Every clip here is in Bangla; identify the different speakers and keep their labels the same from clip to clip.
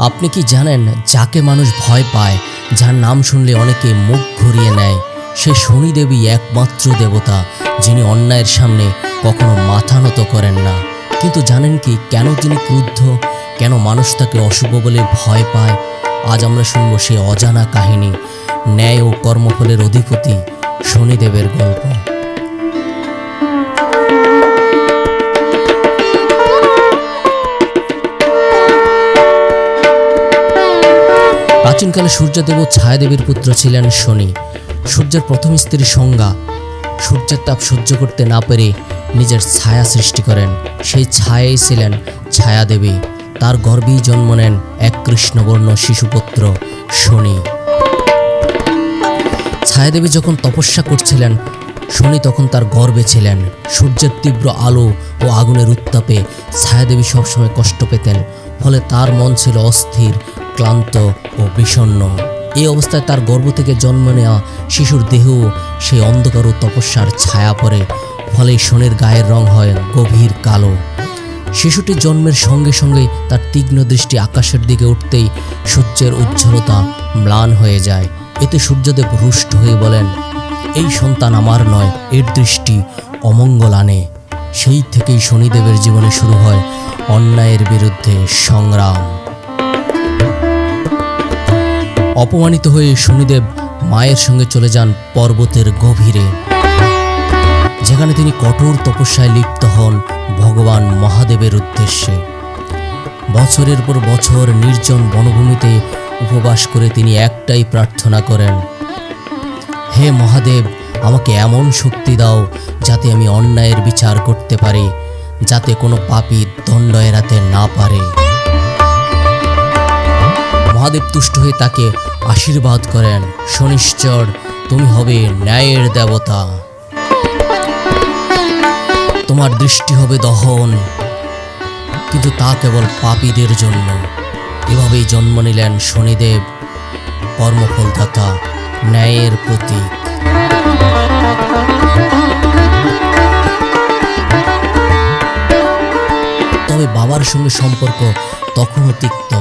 Speaker 1: আপনি কি জানেন যাকে মানুষ ভয় পায়, যার নাম শুনলে অনেকে মুখ ঘুরিয়ে নেয়, সে শনিদেবী একমাত্র দেবতা, যিনি অন্যায়ের সামনে কখনো মাথা নত করেন না। কিন্তু জানেন কি কেন তিনি ক্রুদ্ধ? কেন মানুষ তাকে অশুভ বলে ভয় পায়? আজ আমরা শুনব সে অজানা কাহিনী, ন্যায় ও কর্মফলের অধিপতি শনিদেবের গল্প। প্রাচীনকালে সূর্যদেব ও ছায়াদেবীর পুত্র ছিলেন শনি। সূর্যের প্রথম স্ত্রী সংজ্ঞা, সূর্যের তাপ সহ্য করতে না পেরে নিজের ছায়া সৃষ্টি করেন। সেই ছায়াই ছিলেন ছায়াদেবী। তার গর্ভেই জন্ম নেন এক কৃষ্ণবর্ণ শিশুপুত্র শনি। ছায়াদেবী যখন তপস্যা করছিলেন, শনি তখন তার গর্বে ছিলেন। সূর্যের তীব্র আলো ও আগুনের উত্তাপে ছায়াদেবী সবসময় কষ্ট পেতেন, ফলে তার মন ছিল অস্থির ক্লান্ত ও বিষণ্ণ। এই অবস্থায় তার গর্ভ থেকে জন্ম নেওয়া শিশুর দেহেও সেই অন্ধকার ও তপস্যার ছায়া পড়ে, ফলে শনির গায়ের রং হয় গভীর কালো। শিশুটির জন্মের সঙ্গে সঙ্গে তার তীক্ষ্ণ দৃষ্টি আকাশের দিকে উঠতেই সূর্যের উজ্জ্বলতা ম্লান হয়ে যায়। এতে সূর্যদেব রুষ্ট হয়ে বলেন, এই সন্তান আমার নয়, এর দৃষ্টি অমঙ্গল আনে। সেই থেকেই শনিদেবের জীবনে শুরু হয় অন্যায়ের বিরুদ্ধে সংগ্রাম। অপমানিত হয়ে শনিদেব মায়ের সঙ্গে চলে যান পর্বতের গভীরে। যেখানে তিনি কঠোর তপস্যায় লিপ্ত হন ভগবান মহাদেবের উদ্দেশ্যে। বছরের পর বছর নির্জন বনভূমিতে উপবাস করে তিনি একটাই প্রার্থনা করেন, হে মহাদেব, আমাকে এমন শক্তি দাও যাতে আমি অন্যায়ের বিচার করতে পারি, যাতে কোনো পাপী দণ্ড এড়াতে না পারে। মহাদেব তুষ্ট হয়ে তাকে আশীর্বাদ করেন। শনিশ্চর, তুমি হবে ন্যায়ের দেবতা। তোমার দৃষ্টি হবে দহন, কিন্তু তা কেবল পাপীদের জন্য। এভাবেই জন্ম নিলেন শনিদেব, কর্মফলদাতা, ন্যায়ের প্রতীক। তবে বাবার সঙ্গে সম্পর্ক তখনও তিক্ত।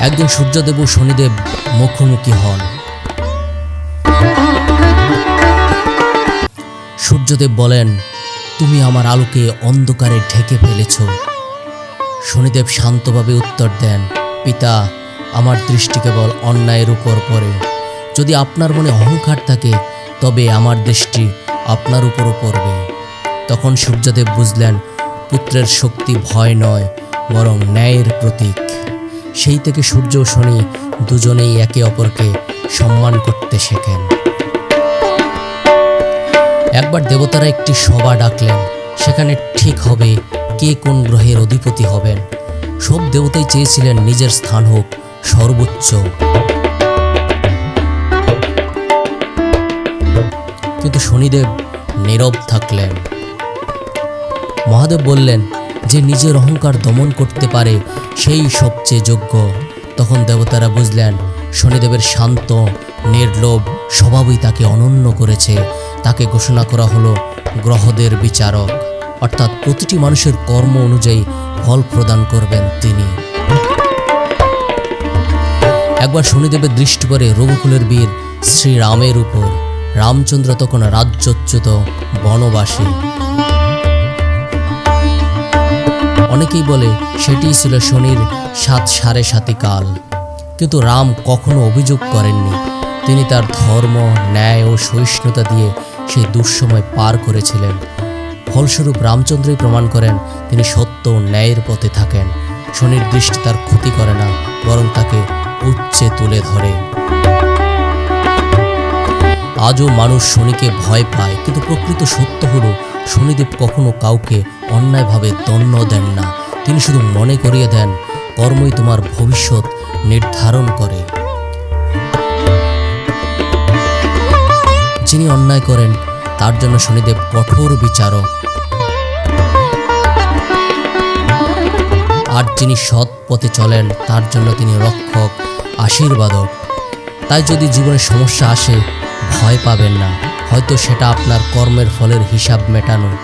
Speaker 1: একদিন সূর্যদেব ও শনিদেব মুখোমুখি হন। সূর্যদেব বলেন, তুমি আমার আলোকে অন্ধকারে ঢেকে ফেলেছ। শনিদেব শান্তভাবে উত্তর দেন, পিতা, আমার দৃষ্টি কেবল অন্যায়ের উপর পড়ে। যদি আপনার মনে অহংকার থাকে, তবে আমার দৃষ্টি আপনার উপরও পড়বে। তখন সূর্যদেব বুঝলেন, পুত্রের শক্তি ভয় নয়, বরং ন্যায়ের প্রতীক। সেই থেকে সূর্য শনি দুজনেই একে অপরকে সম্মান করতে শেখেন। একবার দেবতারা একটি সভা ডাকলেন, সেখানে ঠিক হবে কে কোন গ্রহের অধিপতি হবেন। সব দেবতাই চেয়েছিলেন নিজের স্থান হোক, সর্বোচ্চ। কিন্তু শনিদেব নীরব থাকলেন। মহাদেব বললেন যে নিজের অহংকার দমন করতে পারে, সেই সবচেয়ে যোগ্য। তখন দেবতারা বুঝলেন, শনিদেবের শান্ত, নির্লোভ স্বভাবই তাকে অনন্য করেছে। তাকে ঘোষণা করা হলো গ্রহদের বিচারক। অর্থাৎ প্রতিটি মানুষের কর্ম অনুযায়ী ফল প্রদান করবেন তিনি। একবার শনিদেবের দৃষ্টি পড়ে রঘুকুলের বীর শ্রীরামের উপর। রামচন্দ্র তখন রাজ্যচ্যুত বনবাসী। অনেকেই বলে সেটিই ছিল শনির সাত সাড়ে সাতি কাল। কিন্তু রাম কখনো অভিযোগ করেননি। তিনি তার ধর্ম, ন্যায় ও সহিষ্ণুতা দিয়ে সেই দুঃসময় পার করেছিলেন। ফলস্বরূপ রামচন্দ্রই প্রমাণ করেন তিনি সত্য ও ন্যায়ের পথে থাকেন। শনির দৃষ্টি তার ক্ষতি করে না, বরং তাকে উচ্চে তুলে ধরে। আজও মানুষ শনিকে ভয় পায়, কিন্তু প্রকৃত সত্য হলো শনিদেব কখনো কাউকে অন্যায়ভাবে দণ্ড দেন না। তিনি শুধু মনে করিয়ে দেন, কর্মই তোমার ভবিষ্যৎ নির্ধারণ করে। যিনি অন্যায় করেন, তার জন্য শনিদেব কঠোর বিচারক। আর যিনি সৎ পথে চলেন, তার জন্য তিনি রক্ষক, আশীর্বাদক। তাই যদি জীবনে সমস্যা আসে, ভয় পাবেন না। হয়তো সেটা আপনার কর্মের ফলের হিসাব মেটানো।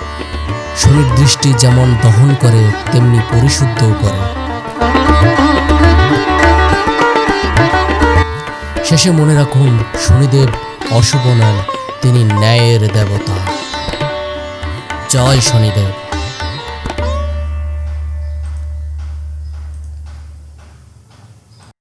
Speaker 1: শনির দৃষ্টি যেমন দহন করে, তেমনি পরিশুদ্ধও করে। শেষে মনে রাখুন, শনিদেব অশুভ নন তিনি ন্যায়ের দেবতা। জয় শনিদেব।